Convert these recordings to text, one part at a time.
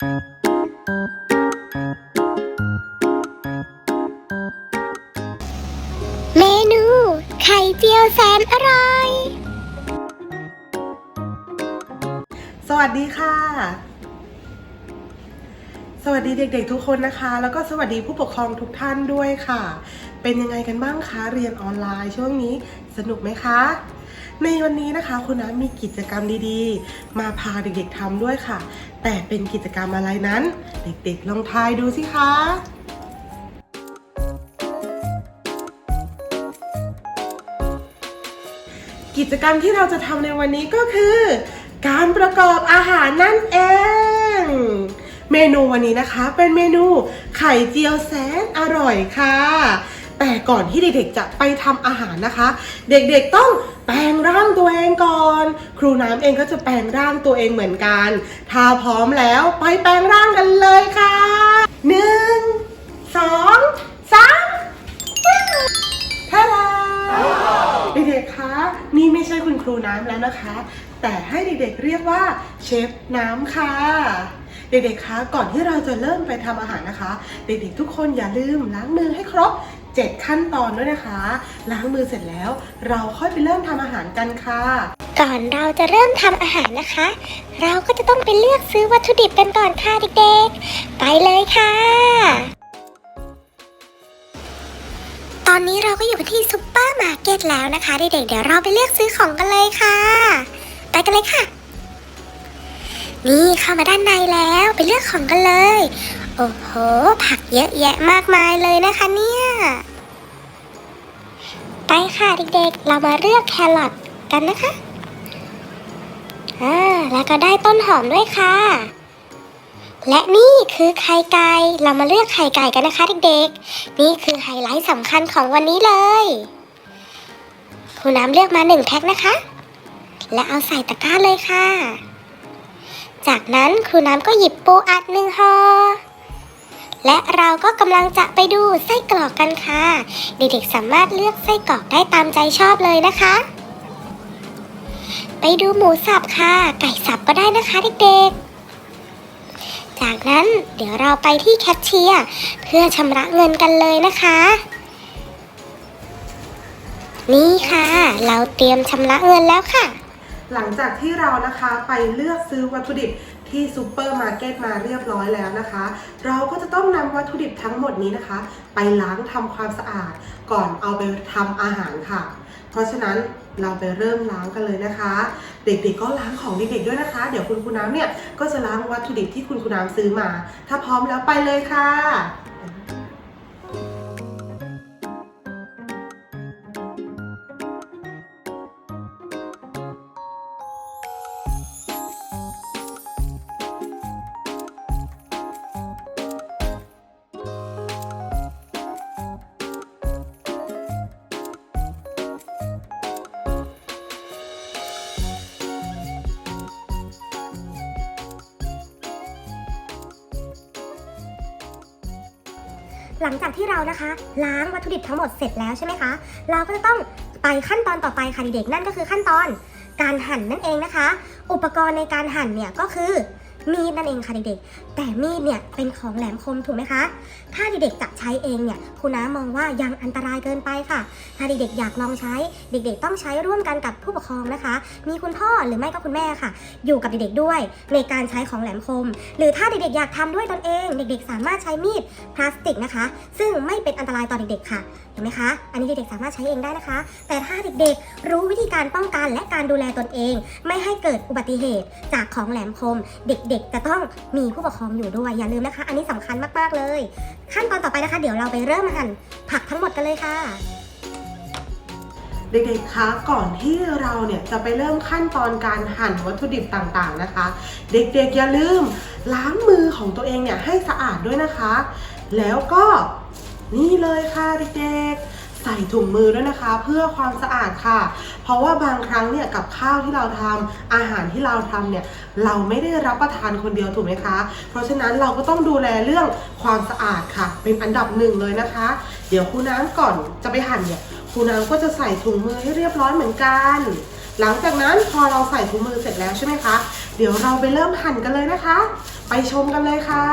เมนู ไข่เจียวแสนอร่อย สวัสดีค่ะ สวัสดีเด็กๆทุกคนนะคะ แล้วก็สวัสดีผู้ปกครองทุกท่านด้วยค่ะ เป็นยังไงกันบ้างคะ เรียนออนไลน์ช่วงนี้สนุกไหมคะ ในวันนี้นะคะคุณน้ำมีกิจกรรมดีๆ มาพาเด็กๆทำด้วยค่ะ แต่เป็นกิจกรรมอะไรนั้น เด็กๆลองทายดูสิคะกิจกรรมที่เราจะทำในวันนี้ก็คือ การประกอบอาหารนั่นเอง เมนูวันนี้นะคะเป็นเมนูไข่เจียวแสนอร่อยค่ะ แต่ก่อนที่เด็กๆจะไปทำอาหารนะคะ เด็กๆต้อง แปลงร่างตัวเองก่อน ครูน้ำเองก็จะแปลงร่างตัวเองเหมือนกัน ถ้าพร้อมแล้วไปแปลงร่างกันเลยค่ะหนึ่งสองสามท่าดาเด็กๆคะนี่ไม่ใช่คุณครูน้ำแล้วนะคะ แต่ให้เด็กๆเรียกว่าเชฟน้ำค่ะเด็กๆ คะ ก่อนที่เราจะเริ่มไปทำอาหารนะคะ เด็กๆ ทุกคนอย่าลืมล้างมือให้ครบ 7 ขั้นตอนด้วยนะคะ ล้างมือเสร็จแล้ว เราค่อยไปเริ่มทำอาหารกันค่ะ ก่อนเราจะเริ่มทำอาหารนะคะ เราก็จะต้องไปเลือกซื้อวัตถุดิบกันก่อนค่ะเด็กๆ ไปเลยค่ะ ตอนนี้เราก็อยู่ที่ซุปเปอร์มาร์เก็ตแล้วนะคะเด็กๆ เดี๋ยวเราไปเลือกซื้อของกันเลยค่ะ ไปกันเลยค่ะนี่เข้ามาด้านในแล้วไปเลือกของกันเลย โอ้โห ผักเยอะแยะมากมายเลยนะคะเนี่ยไปค่ะเด็กๆ เรามาเลือกแครอทกันนะคะอ่าแล้วก็ได้ต้นหอมด้วยค่ะ และนี่คือไข่ไก่เรามาเลือกไข่ไก่กันนะคะเด็กๆ นี่คือไฮไลท์สำคัญของวันนี้เลยครูน้ำเลือกมาหนึ่งแพ็คนะคะ และเอาใส่ตะกร้าเลยค่ะ จากนั้นครูน้ำก็หยิบปูอัดหนึ่งห่อ และเราก็กำลังจะไปดูไส้กรอกกันค่ะ เด็กๆสามารถเลือกไส้กรอกได้ตามใจชอบเลยนะคะ ไปดูหมูสับค่ะ ไก่สับก็ได้นะคะเด็กๆ จากนั้นเดี๋ยวเราไปที่แคชเชียร์เพื่อชำระเงินกันเลยนะคะ นี่ค่ะ เราเตรียมชำระเงินแล้วค่ะหลังจากที่เรานะคะไปเลือกซื้อวัตถุดิบ ที่ซูเปอร์มาร์เก็ตมาเรียบร้อยแล้วนะคะ เราก็จะต้องนำวัตถุดิบทั้งหมดนี้นะคะ ไปล้างทำความสะอาดก่อนเอาไปทำอาหารค่ะ เพราะฉะนั้นเราไปเริ่มล้างกันเลยนะคะ เด็กๆก็ล้างของเด็กๆด้วยนะคะ เดี๋ยวคุณครูน้ำเนี่ยก็จะล้างวัตถุดิบที่คุณครูน้ำซื้อมา ถ้าพร้อมแล้วไปเลยค่ะ หลังจากที่เรานะคะ ล้างวัตถุดิบทั้งหมดเสร็จแล้วใช่ไหมคะ เราก็จะต้องไปขั้นตอนต่อไปค่ะเด็กๆนั่นก็คือขั้นตอนการหั่นนั่นเองนะคะ อุปกรณ์ในการหั่นเนี่ยก็คือ มีดนั่นเองค่ะเด็กๆ แต่มีดเนี่ยเป็นของแหลมคมถูกไหมคะ ถ้าเด็กๆจะใช้เองเนี่ยครูน้ามองว่ายังอันตรายเกินไปค่ะ ถ้าเด็กๆอยากลองใช้ เด็กๆ ต้องใช้ร่วมกันกับผู้ปกครองนะคะ มีคุณพ่อหรือไม่ก็คุณแม่ค่ะ อยู่กับเด็กๆด้วย ในการใช้ของแหลมคม หรือถ้าเด็กๆอยากทำด้วยตนเอง เด็กๆ สามารถใช้มีดพลาสติกนะคะ ซึ่งไม่เป็นอันตรายต่อเด็กๆค่ะเห็นไหมคะ อันนี้เด็กๆสามารถใช้เองได้นะคะ แต่ถ้าเด็กๆ รู้วิธีการป้องกันและการดูแลตนเอง ไม่ให้เกิดอุบัติเหตุจากของแหลมคม เด็กๆ จะต้องมีผู้ปกครองอยู่ด้วยอย่าลืมนะคะ อันนี้สำคัญมากๆเลย ขั้นตอนต่อไปนะคะ เดี๋ยวเราไปเริ่มหั่นผักทั้งหมดกันเลยค่ะ เด็กๆ คะก่อนที่เราเนี่ยจะไปเริ่มขั้นตอนการหั่นวัตถุดิบต่างๆนะคะ เด็กๆอย่าลืมล้างมือของตัวเองเนี่ยให้สะอาดด้วยนะคะ แล้วก็นี่เลยค่ะเด็กๆ ใส่ถุงมือด้วยนะคะ เพื่อความสะอาดค่ะ เพราะว่าบางครั้งเนี่ยกับข้าวที่เราทำอาหารที่เราทำเนี่ยเราไม่ได้รับประทานคนเดียวถูกไหมคะ เพราะฉะนั้นเราก็ต้องดูแลเรื่องความสะอาดค่ะ เป็นอันดับหนึ่งเลยนะคะ เดี๋ยวครูน้ำก่อนจะไปหั่นเนี่ยครูน้ำก็จะใส่ถุงมือให้เรียบร้อยเหมือนกัน หลังจากนั้นพอเราใส่ถุงมือเสร็จแล้วใช่ไหมคะ เดี๋ยวเราไปเริ่มหั่นกันเลยนะคะ ไปชมกันเลยค่ะ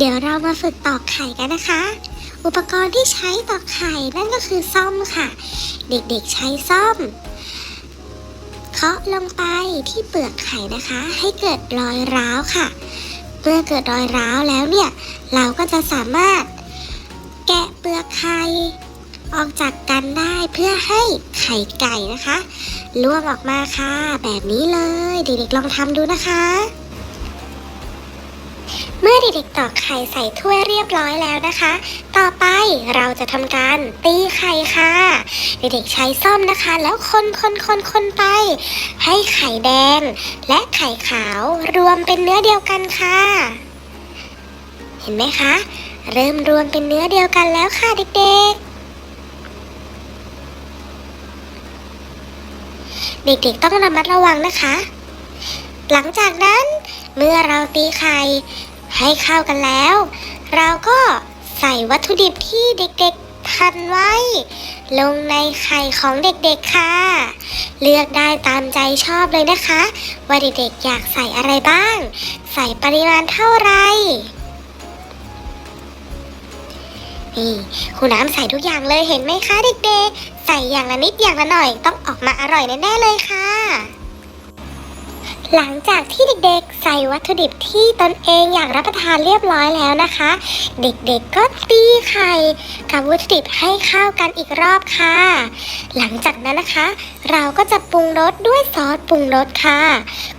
เดี๋ยวเรามาฝึกตอกไข่กันนะคะ อุปกรณ์ที่ใช้ตอกไข่นั่นก็คือซ่อมค่ะ เด็กๆใช้ซ่อม เคาะลงไปที่เปลือกไข่นะคะ ให้เกิดรอยร้าวค่ะ เมื่อเกิดรอยร้าวแล้วเนี่ย เราก็จะสามารถแกะเปลือกไข่ออกจากกันได้เพื่อให้ไข่ไก่นะคะล่วงออกมาค่ะ แบบนี้เลย เด็กๆลองทำดูนะคะ มื่อเด็กๆตอกไข่ใส่ถ้วยเรียบร้อยแล้วนะคะ ต่อไปเราจะทำการตีไข่ค่ะ เด็กๆใช้ซ่อมนะคะ แล้วคนคนคนคนไป ให้ไข่แดง และไข่ขาวรวมเป็นเนื้อเดียวกันค่ะ เห็นไหมคะ เริ่มรวมเป็นเนื้อเดียวกันแล้วค่ะเด็กๆเด็กๆต้องระมัดระวังนะคะ หลังจากนั้นเมื่อเราตีไข่ ให้เข้ากันแล้ว เราก็ใส่วัตถุดิบที่เด็กๆทันไว้ ลงในไข่ของเด็กๆค่ะ เลือกได้ตามใจชอบเลยนะคะ ว่าเด็กๆอยากใส่อะไรบ้าง ใส่ปริมาณเท่าไหร่นี่คุณน้ำใส่ทุกอย่างเลยเห็นไหมคะเด็กๆ ใส่อย่างละนิดอย่างละหน่อย ต้องออกมาอร่อยแน่ๆเลยค่ะ หลังจากที่เด็กๆ ใส่วัตถุดิบที่ตนเองอยากรับประทานเรียบร้อยแล้วนะคะ เด็กๆก็ตีไข่กับวัตถุดิบให้เข้ากันอีกรอบค่ะ หลังจากนั้นนะคะเราก็จะปรุงรสด้วยซอสปรุงรสค่ะ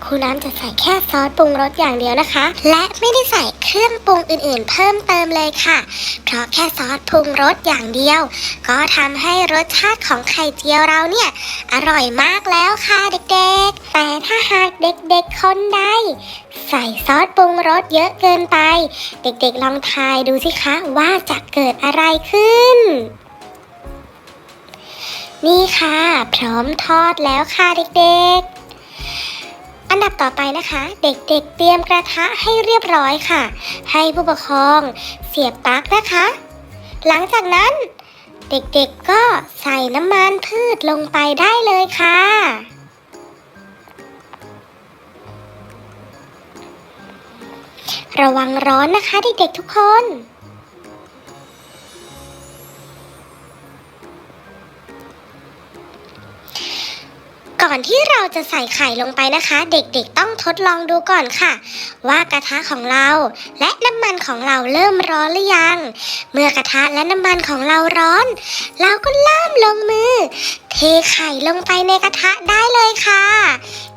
ครูน้ำจะใส่แค่ซอสปรุงรสอย่างเดียวนะคะ และไม่ได้ใส่เครื่องปรุงอื่นๆ เพิ่มเติมเลยค่ะ เพราะแค่ซอสปรุงรสอย่างเดียว ก็ทำให้รสชาติของไข่เจียวเราเนี่ย อร่อยมากแล้วค่ะเด็กๆ แต่ถ้าหากเด็กๆคนใดใส่ซอสปรุงรสเยอะเกินไป เด็กๆลองทายดูสิคะว่าจะเกิดอะไรขึ้น นี่ค่ะ พร้อมทอดแล้วค่ะเด็กๆ อันดับต่อไปนะคะ เด็กๆ เตรียมกระทะให้เรียบร้อยค่ะ ให้ผู้ปกครองเสียบปลั๊กนะคะ หลังจากนั้นเด็กๆก็ใส่น้ำมันพืชลงไปได้เลยค่ะ ระวังร้อนนะคะเด็กๆทุกคน ก่อนที่เราจะใส่ไข่ลงไปนะคะ เด็กๆต้องทดลองดูก่อนค่ะ ว่ากระทะของเรา และน้ำมันของเราเริ่มร้อนหรือยัง เมื่อกระทะและน้ำมันของเราร้อน เราก็เริ่มลงมือ เทไข่ลงไปในกระทะได้เลยค่ะ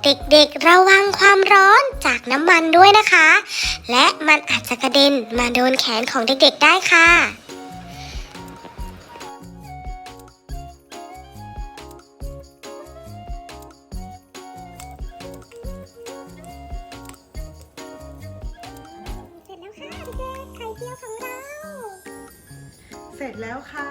เด็กๆระวังความร้อนจากน้ำมันด้วยนะคะ และมันอาจจะกระเด็นมาโดนแขนของเด็กๆได้ค่ะ แล้วค่ะ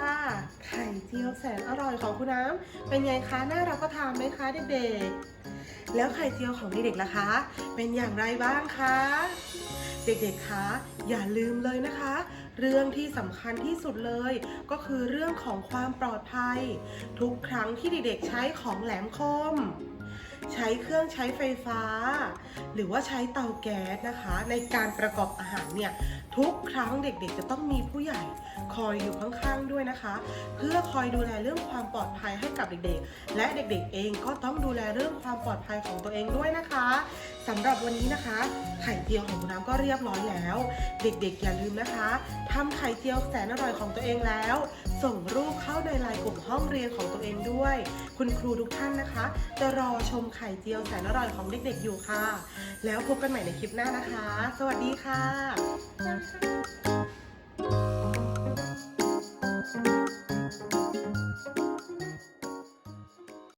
ไข่เจียวแสนอร่อยของคุณน้ำเป็นไงคะน่ารับประทานไหมคะเด็กๆ แล้วไข่เจียวของเด็กๆล่ะคะ เป็นอย่างไรบ้างคะเด็กๆ คะ อย่าลืมเลยนะคะ เรื่องที่สำคัญที่สุดเลย ก็คือเรื่องของความปลอดภัย ทุกครั้งที่เด็กๆ ใช้ของแหลมคม ใช้เครื่องใช้ไฟฟ้า หรือว่าใช้เตาแก๊สนะคะ ในการประกอบอาหารเนี่ยทุกครั้งเด็กๆ จะต้องมีผู้ใหญ่คอยอยู่ข้างๆด้วยนะคะ เพื่อคอยดูแลเรื่องความปลอดภัยให้กับเด็กๆ และเด็กๆ เองก็ต้องดูแลเรื่องความปลอดภัยของตัวเองด้วยนะคะสำหรับวันนี้นะคะ ไข่เจียวของคุณน้ำก็เรียบร้อยแล้ว เด็กๆอย่าลืมนะคะทำไข่เจียวแสนอร่อยของตัวเองแล้ว ส่งรูปเข้าในไลน์กลุ่มห้องเรียนของตัวเองด้วย คุณครูทุกท่านนะคะ จะรอชมไข่เจียวแสนอร่อยของเด็กๆอยู่ค่ะ แล้วพบกันใหม่ในคลิปหน้านะคะ สวัสดีค่ะ